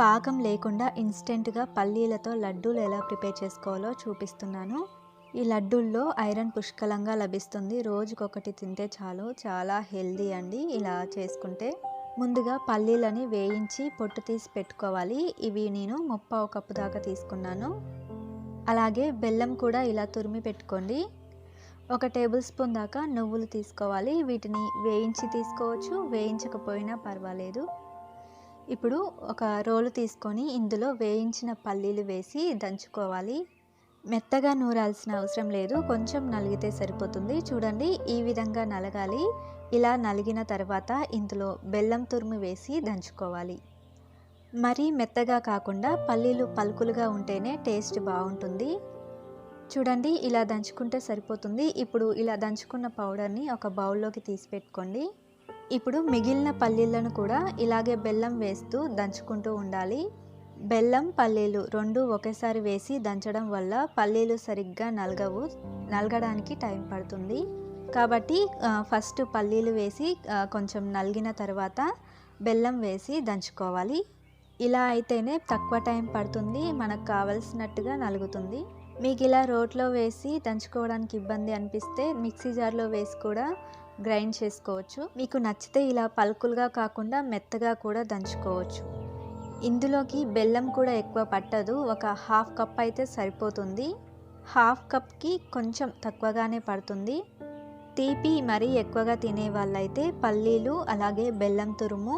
పాకం లేకుండా ఇన్స్టెంట్గా పల్లీలతో లడ్డూలు ఎలా ప్రిపేర్ చేసుకోవాలో చూపిస్తున్నాను. ఈ లడ్డూల్లో ఐరన్ పుష్కలంగా లభిస్తుంది. రోజుకొకటి తింటే చాలు. చాలా హెల్దీ అండి ఇలా చేసుకుంటే. ముందుగా పల్లీలని వేయించి పొట్టు తీసి పెట్టుకోవాలి. ఇవి నేను ముప్పావు కప్పు దాకా తీసుకున్నాను. అలాగే బెల్లం కూడా ఇలా తురిమి పెట్టుకోండి. ఒక టేబుల్ స్పూన్ దాకా నువ్వులు తీసుకోవాలి. వీటిని వేయించి తీసుకోవచ్చు. వేయించకపోయినా పర్వాలేదు. ఇప్పుడు ఒక రోలు తీసుకొని ఇందులో వేయించిన పల్లీలు వేసి దంచుకోవాలి. మెత్తగా నూరాల్సిన అవసరం లేదు. కొంచెం నలిగితే సరిపోతుంది. చూడండి ఈ విధంగా నలగాలి. ఇలా నలిగిన తర్వాత ఇందులో బెల్లం తురుము వేసి దంచుకోవాలి. మరీ మెత్తగా కాకుండా పల్లీలు పలుకులుగా ఉంటేనే టేస్ట్ బాగుంటుంది. చూడండి ఇలా దంచుకుంటే సరిపోతుంది. ఇప్పుడు ఇలా దంచుకున్న పౌడర్ని ఒక బౌల్లోకి తీసి పెట్టుకోండి. ఇప్పుడు మిగిలిన పల్లీలను కూడా ఇలాగే బెల్లం వేస్తూ దంచుకుంటూ ఉండాలి. బెల్లం పల్లీలు రెండు ఒకేసారి వేసి దంచడం వల్ల పల్లీలు సరిగ్గా నలగవు నలగడానికి టైం పడుతుంది. కాబట్టి ఫస్ట్ పల్లీలు వేసి కొంచెం నలిగిన తర్వాత బెల్లం వేసి దంచుకోవాలి. ఇలా అయితేనే తక్కువ టైం పడుతుంది మనకు కావలసినట్టుగా నలుగుతుంది. మీకు ఇలా రోట్లో వేసి దంచుకోవడానికి ఇబ్బంది అనిపిస్తే మిక్సీ జార్లో వేసి కూడా గ్రైండ్ చేసుకోవచ్చు. మీకు నచ్చితే ఇలా పలుకులుగా కాకుండా మెత్తగా కూడా దంచుకోవచ్చు. ఇందులోకి బెల్లం కూడా ఎక్కువ పట్టదు. ఒక హాఫ్ కప్ అయితే సరిపోతుంది. హాఫ్ కప్కి కొంచెం తక్కువగానే పడుతుంది. తీపి మరీ ఎక్కువగా తినే వాళ్ళైతే పల్లీలు అలాగే బెల్లం తురుము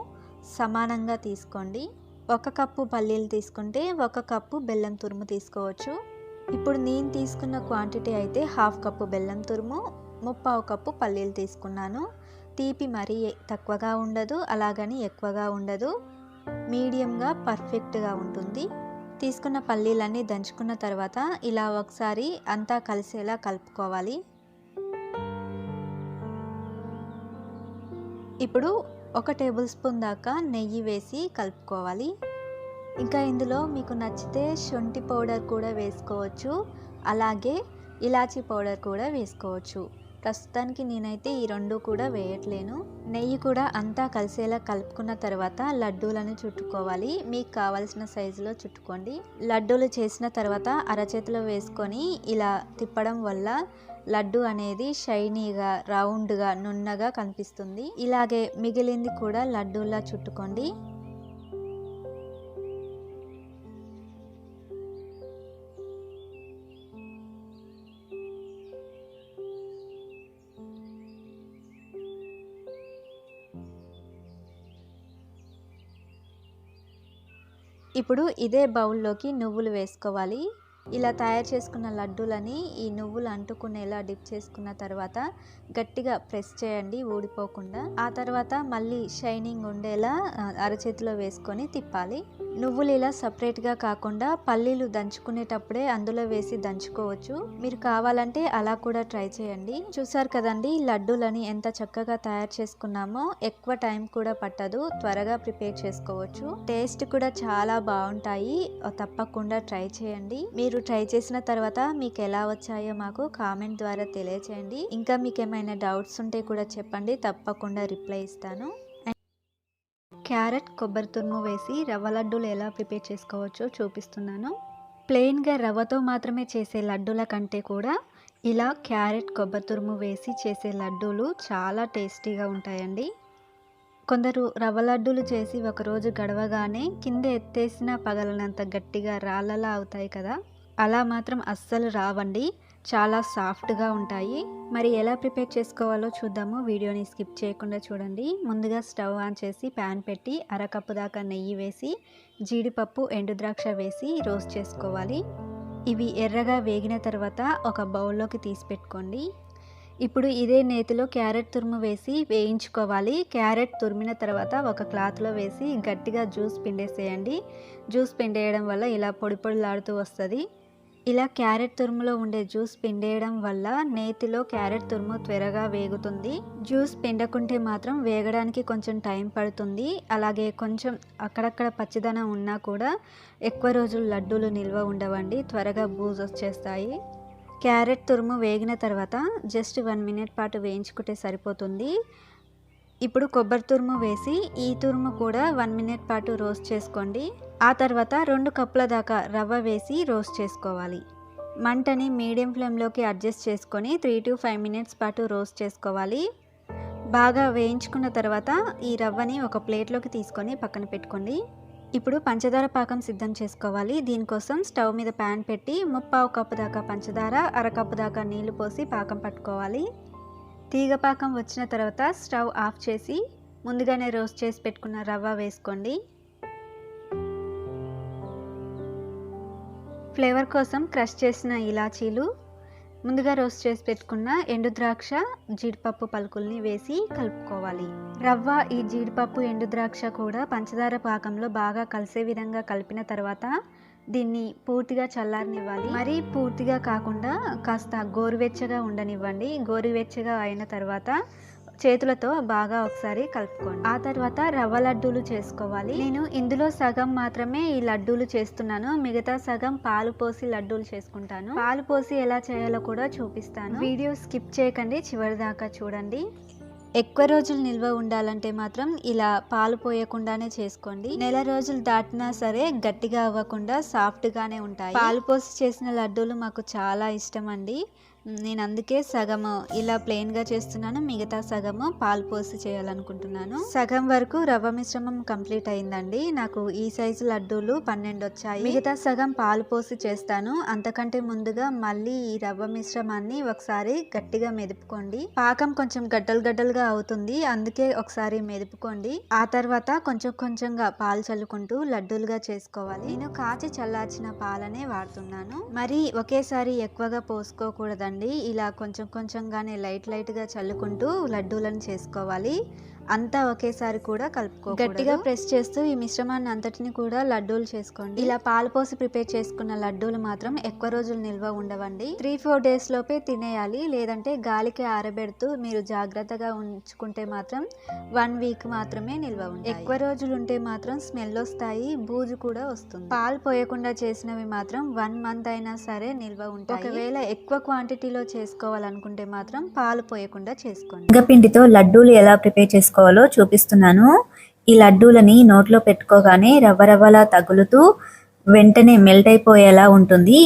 సమానంగా తీసుకోండి. ఒక కప్పు పల్లీలు తీసుకుంటే ఒక కప్పు బెల్లం తురుము తీసుకోవచ్చు. ఇప్పుడు నేను తీసుకున్న క్వాంటిటీ అయితే హాఫ్ కప్పు బెల్లం తురుము ముప్పావు కప్పు పల్లీలు తీసుకున్నాను. తీపి మరీ తక్కువగా ఉండదు అలాగని ఎక్కువగా ఉండదు. మీడియంగా పర్ఫెక్ట్గా ఉంటుంది. తీసుకున్న పల్లీలన్నీ దంచుకున్న తర్వాత ఇలా ఒకసారి అంతా కలిసేలా కలుపుకోవాలి. ఇప్పుడు ఒక టేబుల్ స్పూన్ దాకా నెయ్యి వేసి కలుపుకోవాలి. ఇంకా ఇందులో మీకు నచ్చితే శొంఠి పౌడర్ కూడా వేసుకోవచ్చు. అలాగే ఇలాచీ పౌడర్ కూడా వేసుకోవచ్చు. ప్రస్తుతానికి నేనైతే ఈ రెండు కూడా వేయట్లేను. నెయ్యి కూడా అంతా కలిసేలా కలుపుకున్న తర్వాత లడ్డూలను చుట్టుకోవాలి. మీకు కావాల్సిన సైజులో చుట్టుకోండి. లడ్డూలు చేసిన తర్వాత అరచేతిలో వేసుకొని ఇలా తిప్పడం వల్ల లడ్డు అనేది షైనీగా రౌండ్గా నున్నగా కనిపిస్తుంది. ఇలాగే మిగిలింది కూడా లడ్డూలా చుట్టుకోండి. ఇప్పుడు ఇదే బౌల్లోకి నువ్వులు వేసుకోవాలి. ఇలా తయారు చేసుకున్న లడ్డూలని ఈ నువ్వులు అంటుకునేలా డిప్ చేసుకున్న తర్వాత గట్టిగా ప్రెస్ చేయండి ఊడిపోకుండా. ఆ తర్వాత మళ్ళీ షైనింగ్ ఉండేలా అరచేతిలో వేసుకొని తిప్పాలి. నువ్వులు ఇలా సపరేట్గా కాకుండా పల్లీలు దంచుకునేటప్పుడే అందులో వేసి దంచుకోవచ్చు. మీరు కావాలంటే అలా కూడా ట్రై చేయండి. చూసారు కదండి లడ్డూలని ఎంత చక్కగా తయారు చేసుకున్నామో ఎక్కువ టైం కూడా పట్టదు. త్వరగా ప్రిపేర్ చేసుకోవచ్చు. టేస్ట్ కూడా చాలా బాగుంటాయి. తప్పకుండా ట్రై చేయండి. మీరు ట్రై చేసిన తర్వాత మీకు ఎలా వచ్చాయో మాకు కామెంట్ ద్వారా తెలియచేయండి. ఇంకా మీకు ఏమైనా డౌట్స్ ఉంటే కూడా చెప్పండి. తప్పకుండా రిప్లై ఇస్తాను. క్యారెట్ కొబ్బరి తురుము వేసి రవ్వ లడ్డూలు ఎలా ప్రిపేర్ చేసుకోవచ్చో చూపిస్తున్నాను. ప్లెయిన్గా రవ్వతో మాత్రమే చేసే లడ్డూల కంటే కూడా ఇలా క్యారెట్ కొబ్బరి తురుము వేసి చేసే లడ్డూలు చాలా టేస్టీగా ఉంటాయండి. కొందరు రవ్వ లడ్డూలు చేసి ఒకరోజు గడవగానే కింద ఎత్తేసిన పగలనంత గట్టిగా రాళ్ళలా అవుతాయి కదా. అలా మాత్రం అస్సలు రావండి. చాలా సాఫ్ట్గా ఉంటాయి. మరి ఎలా ప్రిపేర్ చేసుకోవాలో చూద్దాము. వీడియోని స్కిప్ చేయకుండా చూడండి. ముందుగా స్టవ్ ఆన్ చేసి ప్యాన్ పెట్టి అరకప్పు దాకా నెయ్యి వేసి జీడిపప్పు ఎండుద్రాక్ష వేసి రోస్ట్ చేసుకోవాలి. ఇవి ఎర్రగా వేగిన తర్వాత ఒక బౌల్లోకి తీసి పెట్టుకోండి. ఇప్పుడు ఇదే నేతిలో క్యారెట్ తురుము వేసి వేయించుకోవాలి. క్యారెట్ తురిమిన తర్వాత ఒక క్లాత్లో వేసి గట్టిగా జ్యూస్ పిండేసేయండి. జ్యూస్ పిండేయడం వల్ల ఇలా పొడి పొడిలాడుతూ వస్తుంది. ఇలా క్యారెట్ తురుములో ఉండే జ్యూస్ పిండేయడం వల్ల నేతిలో క్యారెట్ తురుము త్వరగా వేగుతుంది. జ్యూస్ పిండకుంటే మాత్రం వేగడానికి కొంచెం టైం పడుతుంది. అలాగే కొంచెం అక్కడక్కడ పచ్చిదనం ఉన్నా కూడా ఎక్కువ రోజులు లడ్డూలు నిల్వ ఉండవండి. త్వరగా బూజ్ వచ్చేస్తాయి. క్యారెట్ తురుము వేగిన తర్వాత జస్ట్ వన్ మినిట్ పాటు వేయించుకుంటే సరిపోతుంది. ఇప్పుడు కొబ్బరి తురుము వేసి ఈ తురుము కూడా వన్ మినిట్ పాటు రోస్ట్ చేసుకోండి. ఆ తర్వాత రెండు కప్పుల దాకా రవ్వ వేసి రోస్ట్ చేసుకోవాలి. మంటని మీడియం ఫ్లేమ్లోకి అడ్జస్ట్ చేసుకొని త్రీ టు ఫైవ్ మినిట్స్ పాటు రోస్ట్ చేసుకోవాలి. బాగా వేయించుకున్న తర్వాత ఈ రవ్వని ఒక ప్లేట్లోకి తీసుకొని పక్కన పెట్టుకోండి. ఇప్పుడు పంచదార పాకం సిద్ధం చేసుకోవాలి. దీనికోసం స్టవ్ మీద ప్యాన్ పెట్టి ముప్పావు కప్పు దాకా పంచదార అరకప్పు దాకా నీళ్ళు పోసి పాకం పట్టుకోవాలి. తీగ పాకం వచ్చిన తర్వాత స్టవ్ ఆఫ్ చేసి ముందుగానే రోస్ట్ చేసి పెట్టుకున్న రవ్వ వేసుకోండి. ఫ్లేవర్ కోసం క్రష్ చేసిన ఇలాచీలు ముందుగా రోస్ట్ చేసి పెట్టుకున్న ఎండు ద్రాక్ష జీడిపప్పు పలుకుల్ని వేసి కలుపుకోవాలి. రవ్వ ఈ జీడిపప్పు ఎండు ద్రాక్ష కూడా పంచదార పాకంలో బాగా కలిసే విధంగా కలిపిన తర్వాత దీన్ని పూర్తిగా చల్లారనివ్వాలి. మరీ పూర్తిగా కాకుండా కాస్త గోరువెచ్చగా ఉండనివ్వండి. గోరువెచ్చగా అయిన తర్వాత చేతులతో బాగా ఒకసారి కలుపుకోండి. ఆ తర్వాత రవ్వ లడ్డూలు చేసుకోవాలి. నేను ఇందులో సగం మాత్రమే ఈ లడ్డూలు చేస్తున్నాను. మిగతా సగం పాలు పోసి లడ్డూలు చేసుకుంటాను. పాలు పోసి ఎలా చేయాలో కూడా చూపిస్తాను. వీడియో స్కిప్ చేయకండి. చివరి దాకా చూడండి. ఎక్కువ రోజులు నిల్వ ఉండాలంటే మాత్రం ఇలా పాలు పోయకుండానే చేసుకోండి. నెల రోజులు దాటినా సరే గట్టిగా అవ్వకుండా సాఫ్ట్గానే ఉంటాయి. పాలు పోసి చేసిన లడ్డూలు మాకు చాలా ఇష్టం అండి. నేను అందుకే సగము ఇలా ప్లెయిన్గా చేస్తున్నాను మిగతా సగము పాలు పోసి చేయాలనుకుంటున్నాను. సగం వరకు రవ్వ మిశ్రమం కంప్లీట్ అయిందండి. నాకు ఈ సైజు లడ్డూలు పన్నెండు వచ్చాయి. మిగతా సగం పాలు పోసి చేస్తాను. అంతకంటే ముందుగా మళ్ళీ ఈ రవ్వ మిశ్రమాన్ని ఒకసారి గట్టిగా మెదుపుకోండి. పాకం కొంచెం గడ్డలు గడ్డలుగా అవుతుంది. అందుకే ఒకసారి మెదుపుకోండి. ఆ తర్వాత కొంచెం కొంచెంగా పాలు చల్లుకుంటూ లడ్డూలుగా చేసుకోవాలి. నేను కాచి చల్లార్చిన పాలనే వాడుతున్నాను. మరి ఒకేసారి ఎక్కువగా పోసుకోకూడదండి. ఇలా కొంచెం కొంచెంగానే లైట్ లైట్గా చల్లుకుంటూ లడ్డూలను చేసుకోవాలి. అంతా ఒకేసారి కూడా కలుపుకో గట్టిగా ప్రెస్ చేస్తూ ఈ మిశ్రమాన్ని అంతటిని కూడా లడ్డూలు చేసుకోండి. ఇలా పాలు పోసి ప్రిపేర్ చేసుకున్న లడ్డూలు మాత్రం ఎక్కువ రోజులు నిల్వ ఉండవండి. త్రీ ఫోర్ డేస్ లోపే తినేయాలి. లేదంటే గాలికి ఆరబెడుతూ మీరు జాగ్రత్తగా ఉంచుకుంటే మాత్రం వన్ వీక్ మాత్రమే నిల్వ ఉంటాయి. ఎక్కువ రోజులు ఉంటే మాత్రం స్మెల్ వస్తాయి బూజు కూడా వస్తుంది. పాలు పోయకుండా చేసినవి మాత్రం వన్ మంత్ అయినా సరే నిల్వ ఉంటాయి. ఒకవేళ ఎక్కువ క్వాంటిటీలో చేసుకోవాలనుకుంటే మాత్రం పాలు పోయకుండా చేసుకోండి. శనగపిండితో లడ్డూలు ఎలా ప్రిపేర్ చేసుకోవాలో చూపిస్తున్నాను. ఈ లడ్డూలని నోట్లో పెట్టుకోగానే రవ్వ రవ్వలా తగులుతూ వెంటనే మెల్ట్ అయిపోయేలా ఉంటుంది.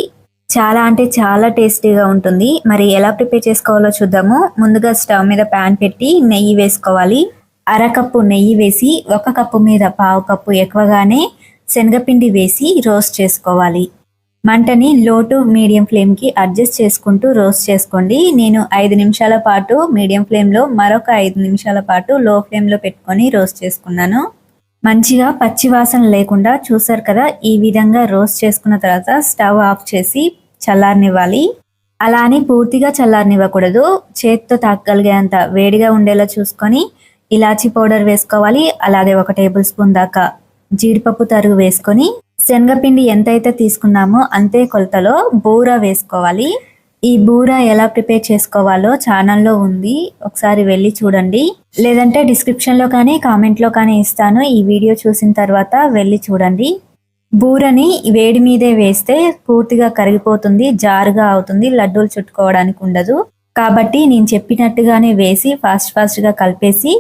చాలా అంటే చాలా టేస్టీగా ఉంటుంది. మరి ఎలా ప్రిపేర్ చేసుకోవాలో చూద్దాము. ముందుగా స్టవ్ మీద ప్యాన్ పెట్టి నెయ్యి వేసుకోవాలి. అరకప్పు నెయ్యి వేసి ఒక కప్పు మీద పావు కప్పు ఎక్కువగానే శనగపిండి వేసి రోస్ట్ చేసుకోవాలి. మంటని లో టు మీడియం ఫ్లేమ్కి అడ్జస్ట్ చేసుకుంటూ రోస్ట్ చేసుకోండి. నేను ఐదు నిమిషాల పాటు మీడియం ఫ్లేమ్లో మరొక ఐదు నిమిషాల పాటు లో ఫ్లేమ్లో పెట్టుకొని రోస్ట్ చేసుకున్నాను. మంచిగా పచ్చివాసన లేకుండా చూసారు కదా ఈ విధంగా రోస్ట్ చేసుకున్న తర్వాత స్టవ్ ఆఫ్ చేసి చల్లారనివ్వాలి. అలా అని పూర్తిగా చల్లారనివ్వకూడదు. చేత్తో తాకగలిగేంత వేడిగా ఉండేలా చూసుకొని ఇలాచీ పౌడర్ వేసుకోవాలి. అలాగే ఒక టేబుల్ స్పూన్ దాకా జీడిపప్పు తరుగు వేసుకొని శనగపిండి ఎంతైతే తీసుకున్నామో అంతే కొలతలో బూర వేసుకోవాలి. ఈ బూర ఎలా ప్రిపేర్ చేసుకోవాలో ఛానల్లో ఉంది. ఒకసారి వెళ్ళి చూడండి. లేదంటే డిస్క్రిప్షన్లో కానీ కామెంట్లో కానీ ఇస్తాను. ఈ వీడియో చూసిన తర్వాత వెళ్ళి చూడండి. బూరని వేడి మీదే వేస్తే పూర్తిగా కరిగిపోతుంది జారుగా అవుతుంది లడ్డూలు చుట్టుకోవడానికి ఉండదు. కాబట్టి నేను చెప్పినట్టుగానే వేసి ఫాస్ట్ ఫాస్ట్గా కలిపేసి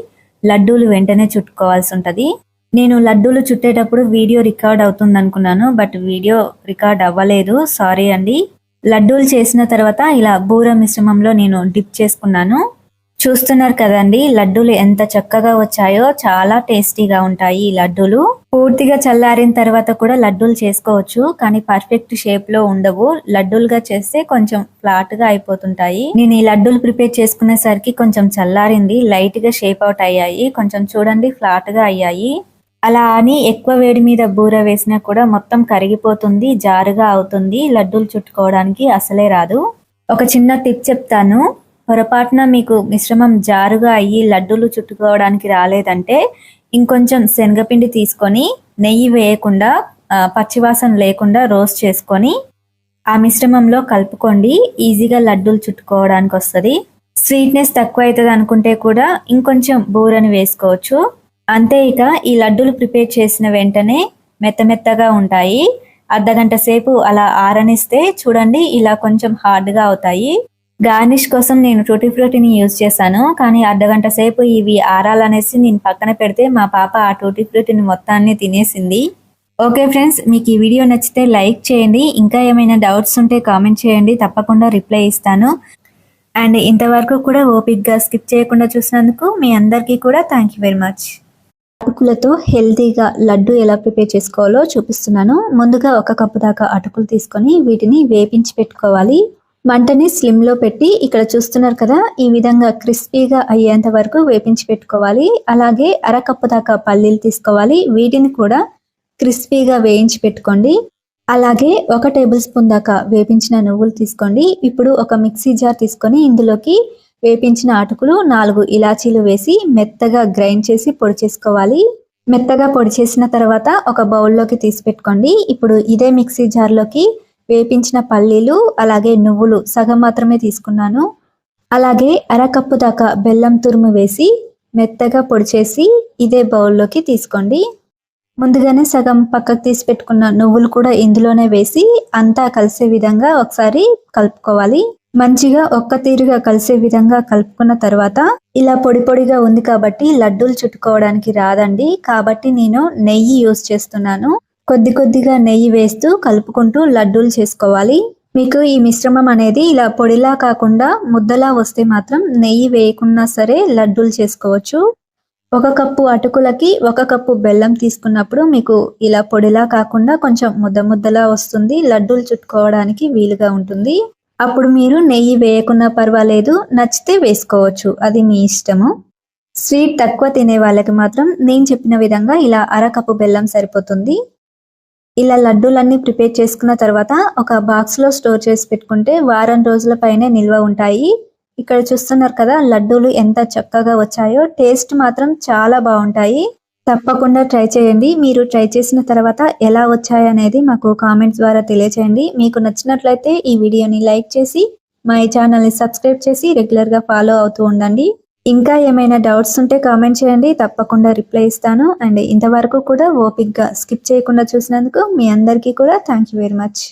లడ్డూలు వెంటనే చుట్టుకోవాల్సి ఉంటుంది. నేను లడ్డూలు చుట్టేటప్పుడు వీడియో రికార్డ్ అవుతుంది అనుకున్నాను బట్ వీడియో రికార్డ్ అవ్వలేదు. సారీ అండి. లడ్డూలు చేసిన తర్వాత ఇలా బూర మిశ్రమంలో నేను డిప్ చేసుకున్నాను. చూస్తున్నారు కదండి లడ్డూలు ఎంత చక్కగా వచ్చాయో చాలా టేస్టీగా ఉంటాయి ఈ లడ్డూలు. పూర్తిగా చల్లారిన తర్వాత కూడా లడ్డూలు చేసుకోవచ్చు కానీ పర్ఫెక్ట్ షేప్లో ఉండవు. లడ్డూలుగా చేస్తే కొంచెం ఫ్లాట్గా అయిపోతుంటాయి. నేను ఈ లడ్డూలు ప్రిపేర్ చేసుకునేసరికి కొంచెం చల్లారింది లైట్గా షేప్ అవుట్ అయ్యాయి. కొంచెం చూడండి ఫ్లాట్గా అయ్యాయి. అలా అని ఎక్కువ వేడి మీద బూర వేసినా కూడా మొత్తం కరిగిపోతుంది జారుగా అవుతుంది. లడ్డూలు చుట్టుకోవడానికి అసలే రాదు. ఒక చిన్న టిప్ చెప్తాను. పొరపాటున మీకు మిశ్రమం జారుగా అయ్యి లడ్డూలు చుట్టుకోవడానికి రాలేదంటే ఇంకొంచెం శనగపిండి తీసుకొని నెయ్యి వేయకుండా పచ్చివాసన లేకుండా రోస్ట్ చేసుకొని ఆ మిశ్రమంలో కలుపుకోండి. ఈజీగా లడ్డూలు చుట్టుకోవడానికి వస్తుంది. స్వీట్నెస్ తక్కువ అవుతుంది అనుకుంటే కూడా ఇంకొంచెం బూరని వేసుకోవచ్చు. అంతే ఇక ఈ లడ్డూలు ప్రిపేర్ చేసిన వెంటనే మెత్త మెత్తగా ఉంటాయి అర్ధగంట సేపు అలా ఆరనిస్తే చూడండి ఇలా కొంచెం హార్డ్గా అవుతాయి. గార్నిష్ కోసం నేను టూటీ ఫ్రూటీని యూజ్ చేశాను కానీ అర్ధగంట సేపు ఇవి ఆరాలనేసి నేను పక్కన పెడితే మా పాప ఆ టూటీ ఫ్రూటీని మొత్తాన్ని తినేసింది. ఓకే ఫ్రెండ్స్ మీకు ఈ వీడియో నచ్చితే లైక్ చేయండి. ఇంకా ఏమైనా డౌట్స్ ఉంటే కామెంట్ చేయండి తప్పకుండా రిప్లై ఇస్తాను. అండ్ ఇంతవరకు కూడా ఓపిక్గా స్కిప్ చేయకుండా చూసినందుకు మీ అందరికీ కూడా థ్యాంక్ యూ వెరీ మచ్. అటుకులతో హెల్తీగా లడ్డు ఎలా ప్రిపేర్ చేసుకోవాలో చూపిస్తున్నాను. ముందుగా ఒక కప్పు దాకా అటుకులు తీసుకొని వీటిని వేపించి పెట్టుకోవాలి. మంటని స్లిమ్లో పెట్టి ఇక్కడ చూస్తున్నారు కదా ఈ విధంగా క్రిస్పీగా అయ్యేంత వరకు వేపించి పెట్టుకోవాలి. అలాగే అరకప్పు దాకా పల్లీలు తీసుకోవాలి. వీటిని కూడా క్రిస్పీగా వేయించి పెట్టుకోండి. అలాగే ఒక టేబుల్ స్పూన్ దాకా వేపించిన నువ్వులు తీసుకోండి. ఇప్పుడు ఒక మిక్సీ జార్ తీసుకొని ఇందులోకి వేపించిన అటుకులు నాలుగు ఇలాచీలు వేసి మెత్తగా గ్రైండ్ చేసి పొడి చేసుకోవాలి. మెత్తగా పొడి చేసిన తర్వాత ఒక బౌల్లోకి తీసి పెట్టుకోండి. ఇప్పుడు ఇదే మిక్సీ జార్లోకి వేపించిన పల్లీలు అలాగే నువ్వులు సగం మాత్రమే తీసుకున్నాను. అలాగే అరకప్పు దాకా బెల్లం తురుము వేసి మెత్తగా పొడి చేసి ఇదే బౌల్లోకి తీసుకోండి. ముందుగానే సగం పక్కకు తీసి పెట్టుకున్న నువ్వులు కూడా ఇందులోనే వేసి అంతా కలిసే విధంగా ఒకసారి కలుపుకోవాలి. మంచిగా ఒక్క తీరుగా కలిసే విధంగా కలుపుకున్న తర్వాత ఇలా పొడి పొడిగా ఉంది కాబట్టి లడ్డూలు చుట్టుకోవడానికి రాదండి. కాబట్టి నేను నెయ్యి యూస్ చేస్తున్నాను. కొద్ది కొద్దిగా నెయ్యి వేస్తూ కలుపుకుంటూ లడ్డూలు చేసుకోవాలి. మీకు ఈ మిశ్రమం అనేది ఇలా పొడిలా కాకుండా ముద్దలా వస్తే మాత్రం నెయ్యి వేయకున్నా సరే లడ్డూలు చేసుకోవచ్చు. ఒక కప్పు అటుకులకి ఒక కప్పు బెల్లం తీసుకున్నప్పుడు మీకు ఇలా పొడిలా కాకుండా కొంచెం ముద్ద ముద్దలా వస్తుంది. లడ్డూలు చుట్టుకోవడానికి వీలుగా ఉంటుంది. అప్పుడు మీరు నెయ్యి వేయకున్నా పర్వాలేదు నచ్చితే వేసుకోవచ్చు. అది మీ ఇష్టము. స్వీట్ తక్కువ తినే వాళ్ళకి మాత్రం నేను చెప్పిన విధంగా ఇలా అరకప్పు బెల్లం సరిపోతుంది. ఇలా లడ్డూలన్నీ ప్రిపేర్ చేసుకున్న తర్వాత ఒక బాక్స్లో స్టోర్ చేసి పెట్టుకుంటే వారం రోజుల పైనే నిల్వ ఉంటాయి. ఇక్కడ చూస్తున్నారు కదా లడ్డూలు ఎంత చక్కగా వచ్చాయో టేస్ట్ మాత్రం చాలా బాగుంటాయి. తప్పకుండా ట్రై చేయండి. మీరు ట్రై చేసిన తర్వాత ఎలా వచ్చాయనేది మాకు కామెంట్స్ ద్వారా తెలియచేయండి. మీకు నచ్చినట్లయితే ఈ వీడియోని లైక్ చేసి మా ఈ ఛానల్ని సబ్స్క్రైబ్ చేసి రెగ్యులర్గా ఫాలో అవుతూ ఉండండి. ఇంకా ఏమైనా డౌట్స్ ఉంటే కామెంట్ చేయండి. తప్పకుండా రిప్లై ఇస్తాను. అండ్ ఇంతవరకు కూడా ఓపిక్గా స్కిప్ చేయకుండా చూసినందుకు మీ అందరికీ కూడా థ్యాంక్ యూ వెరీ మచ్.